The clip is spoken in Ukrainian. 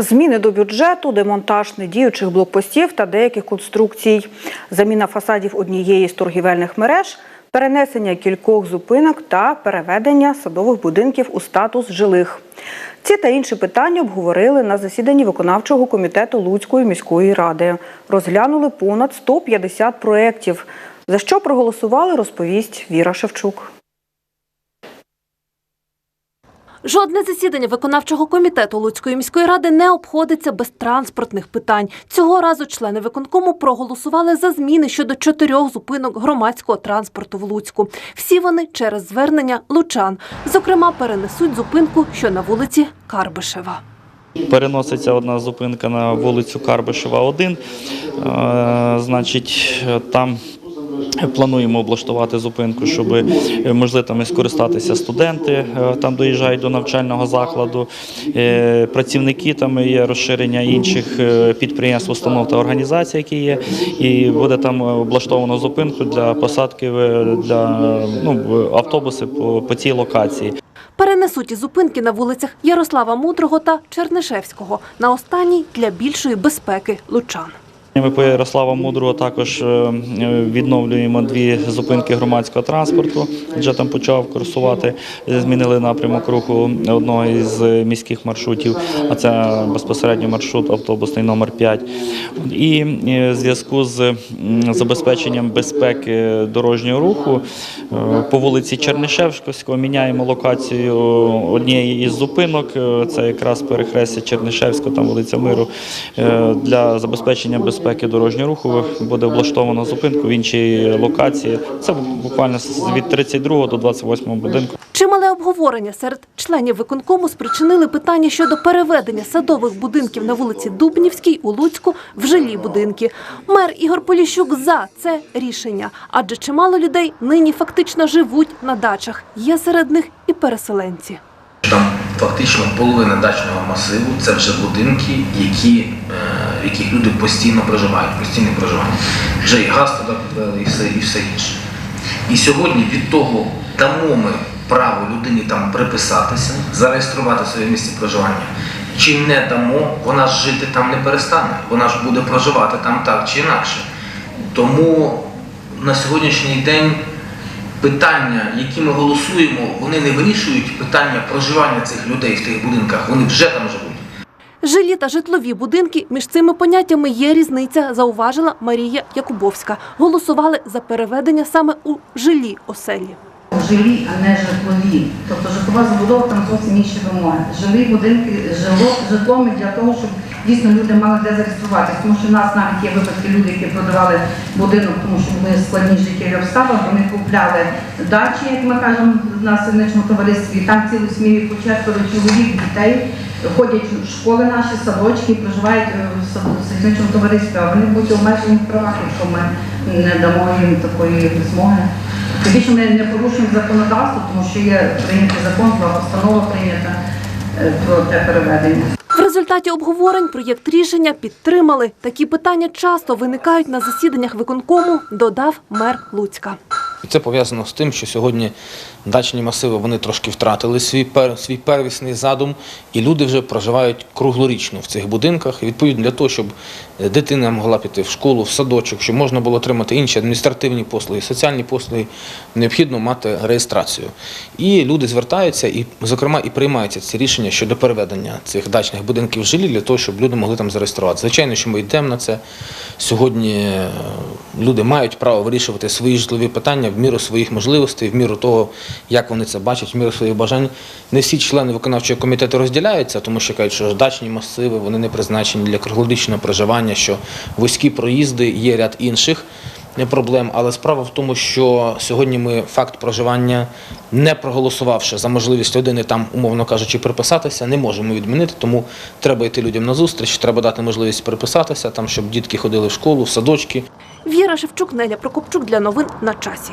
Зміни до бюджету, демонтаж недіючих блокпостів та деяких конструкцій, заміна фасадів однієї з торгівельних мереж, перенесення кількох зупинок та переведення садових будинків у статус жилих. Ці та інші питання обговорили на засіданні виконавчого комітету Луцької міської ради. Розглянули понад 150 проєктів. За що проголосували, розповість Віра Шевчук. Жодне засідання виконавчого комітету Луцької міської ради не обходиться без транспортних питань. Цього разу члени виконкому проголосували за зміни щодо чотирьох зупинок громадського транспорту в Луцьку. Всі вони через звернення лучан. Зокрема, перенесуть зупинку, що на вулиці Карбишева. Переноситься одна зупинка на вулицю Карбишева, 1. Е, Значить, там плануємо облаштувати зупинку, щоб там і скористатися студенти, е, там доїжджають до навчального закладу. Е, Працівники там є розширення інших е, підприємств, установ та організацій, які є. І буде там облаштовано зупинку для посадки е, для ну, автобуси по, по цій локації. Перенесуть зупинки на вулицях Ярослава Мудрого та Чернишевського. На останній для більшої безпеки лучан. Ми по Ярослава Мудрого також е, відновлюємо дві зупинки громадського транспорту. Вже там почав курсувати. Змінили напрямок руху одного із міських маршрутів, а це безпосередньо маршрут автобусний номер 5. І е, в зв'язку з забезпеченням безпеки дорожнього руху е, по вулиці Чернишевського міняємо локацію однієї із зупинок. Е, Це якраз перехрестя Чернишевського, там вулиця Миру. Е, Для забезпечення безпеки дорожнього руху буде облаштовано зупинку в іншій локації. Це буквально з- від 32 до 28 будинку. Чимале обговорення серед членів виконкому спричинили питання щодо переведення садових будинків на вулиці Дубнівській у Луцьку в жилі будинки. Мер Ігор Поліщук за це рішення, адже чимало людей нині фактично живуть на дачах. Є серед них і переселенці. Фактично половина дачного масиву це вже будинки, які, е, в яких люди постійно проживають, постійне проживання. Вже і газ туди підвели, і все, і все інше. І сьогодні від того дамо ми право людині там приписатися, зареєструвати своє місце проживання. Чи не дамо, вона ж жити там не перестане, вона ж буде проживати там так чи інакше. Тому на сьогоднішній день питання, які ми голосуємо, вони не вирішують питання проживання цих людей в тих будинках. Вони вже там живуть. Жилі та житлові будинки між цими поняттями є різниця, зауважила Марія Якубовська. Голосували за переведення саме у жилі оселі. жилі, а не житлові. Тобто житлова забудова там зовсім інші вимоги. Жилі будинки, жило, житло ми для того, щоб дійсно люди мали де зареєструватися. Тому що в нас навіть є випадки люди, які продавали будинок, тому що були складні життєві обставини, вони купляли дачі, як ми кажемо в нас сильничному товаристві, і там цілу сім'ю по чоловік, дітей. Ходять в школи наші, садочки, проживають е, в сад- сільничному товаристві, а вони будуть обмежені в правах, якщо ми не дамо їм такої змоги. Тим більше ми не порушуємо законодавство, тому що є прийнятий закон, постанова прийнята В результаті обговорень проєкт рішення підтримали. Такі питання часто виникають на засіданнях виконкому, додав мер Луцька. Це пов'язано з тим, що сьогодні дачні масиви вони трошки втратили свій свій первісний задум, і люди вже проживають круглорічно в цих будинках. І відповідно для того, щоб е, дитина могла піти в школу, в садочок, щоб можна було отримати інші адміністративні послуги, соціальні послуги, необхідно мати реєстрацію. І люди звертаються і, зокрема, і приймаються ці рішення щодо переведення цих дачних будинків в жилі для того, щоб люди могли там зареєструватися. Звичайно, що ми йдемо на це. Сьогодні е, люди мають право вирішувати свої житлові питання в міру своїх можливостей, в міру того, як вони це бачать, в міру своїх бажань. Не всі члени виконавчого комітету розділяються, тому що кажуть, що дачні масиви вони не призначені для круглодичного проживання, що вузькі проїзди є ряд інших не проблем. Але справа в тому, що сьогодні ми факт проживання, не проголосувавши за можливість людини там, умовно кажучи, приписатися, не можемо відмінити. Тому треба йти людям на зустріч, треба дати можливість приписатися, там, щоб дітки ходили в школу, в садочки. Віра Шевчук, Неля Прокопчук для новин на часі.